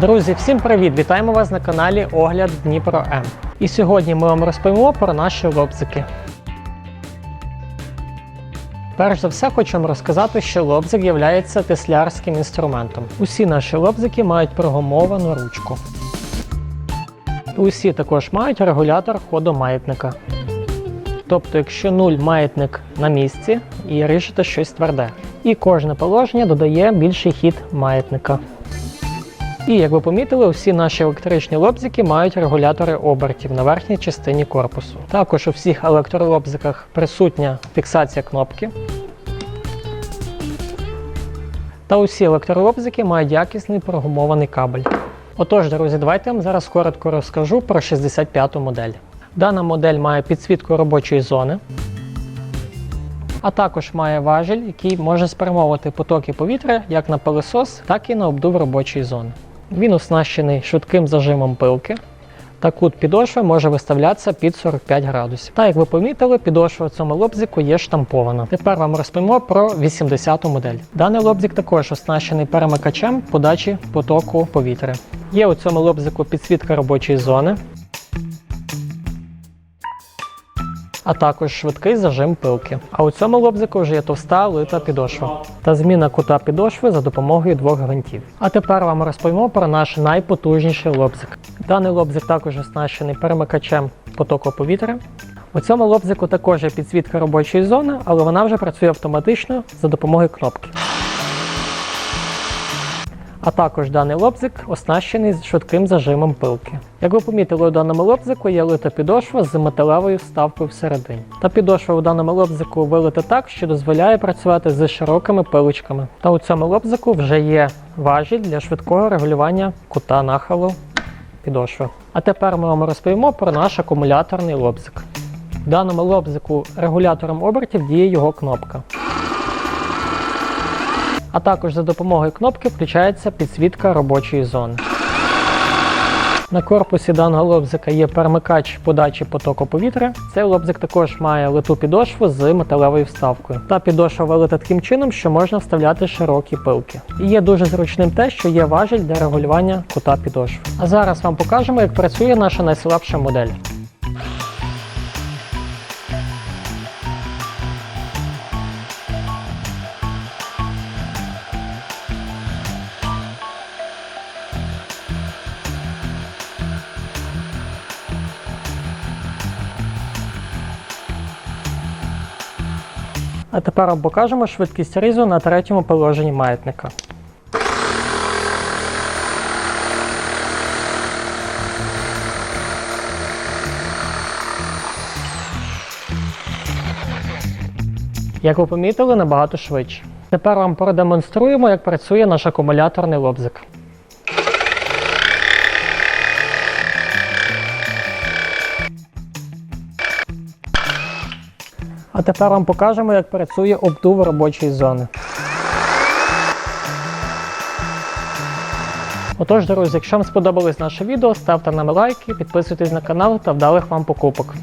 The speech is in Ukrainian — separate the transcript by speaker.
Speaker 1: Друзі, всім привіт! Вітаємо вас на каналі Огляд Дніпро М. І сьогодні ми вам розповімо про наші лобзики. Перш за все, хочу вам розказати, що лобзик є теслярським інструментом. Усі наші лобзики мають прогумовану ручку. Усі також мають регулятор ходу маятника. Тобто, якщо нуль маятник на місці і рішите щось тверде. І кожне положення додає більший хід маятника. І як ви помітили, усі наші електричні лобзики мають регулятори обертів на верхній частині корпусу. Також у всіх електролобзиках присутня фіксація кнопки. Та усі електролобзики мають якісний прогумований кабель. Отож, друзі, давайте я вам зараз коротко розкажу про 65-ту модель. Дана модель має підсвітку робочої зони, а також має важіль, який може спрямовувати потоки повітря як на пилисос, так і на обдув робочої зони. Він оснащений швидким зажимом пилки. Та кут підошви може виставлятися під 45 градусів. Та як ви помітили, підошва в цьому лобзику є штампована. Тепер вам розповімо про 80-ту модель. Даний лобзик також оснащений перемикачем подачі потоку повітря. Є у цьому лобзику підсвітка робочої зони, а також швидкий зажим пилки. А у цьому лобзику вже є товста лита підошва та зміна кута підошви за допомогою двох гвинтів. А тепер вам розповімо про наш найпотужніший лобзик. Даний лобзик також оснащений перемикачем потоку повітря. У цьому лобзику також є підсвітка робочої зони, але вона вже працює автоматично за допомогою кнопки. А також даний лобзик оснащений швидким зажимом пилки. Як ви помітили, у даному лобзику є лита підошва з металевою вставкою всередині. Та підошва у даному лобзику вилита так, що дозволяє працювати з широкими пилочками. Та у цьому лобзику вже є важіль для швидкого регулювання кута нахилу підошви. А тепер ми вам розповімо про наш акумуляторний лобзик. В даному лобзику регулятором обертів діє його кнопка. А також за допомогою кнопки включається підсвітка робочої зони. На корпусі даного лобзика є перемикач подачі потоку повітря. Цей лобзик також має литу підошву з металевою вставкою. Та підошва вилита таким чином, що можна вставляти широкі пилки. І є дуже зручним те, що є важіль для регулювання кута підошви. А зараз вам покажемо, як працює наша найслабша модель. А тепер вам покажемо швидкість різу на третьому положенні маятника. Як ви помітили, набагато швидше. Тепер вам продемонструємо, як працює наш акумуляторний лобзик. А тепер вам покажемо, як працює обдув робочої зони. Отож, друзі, якщо вам сподобалось наше відео, ставте нам лайки, підписуйтесь на канал та вдалих вам покупок.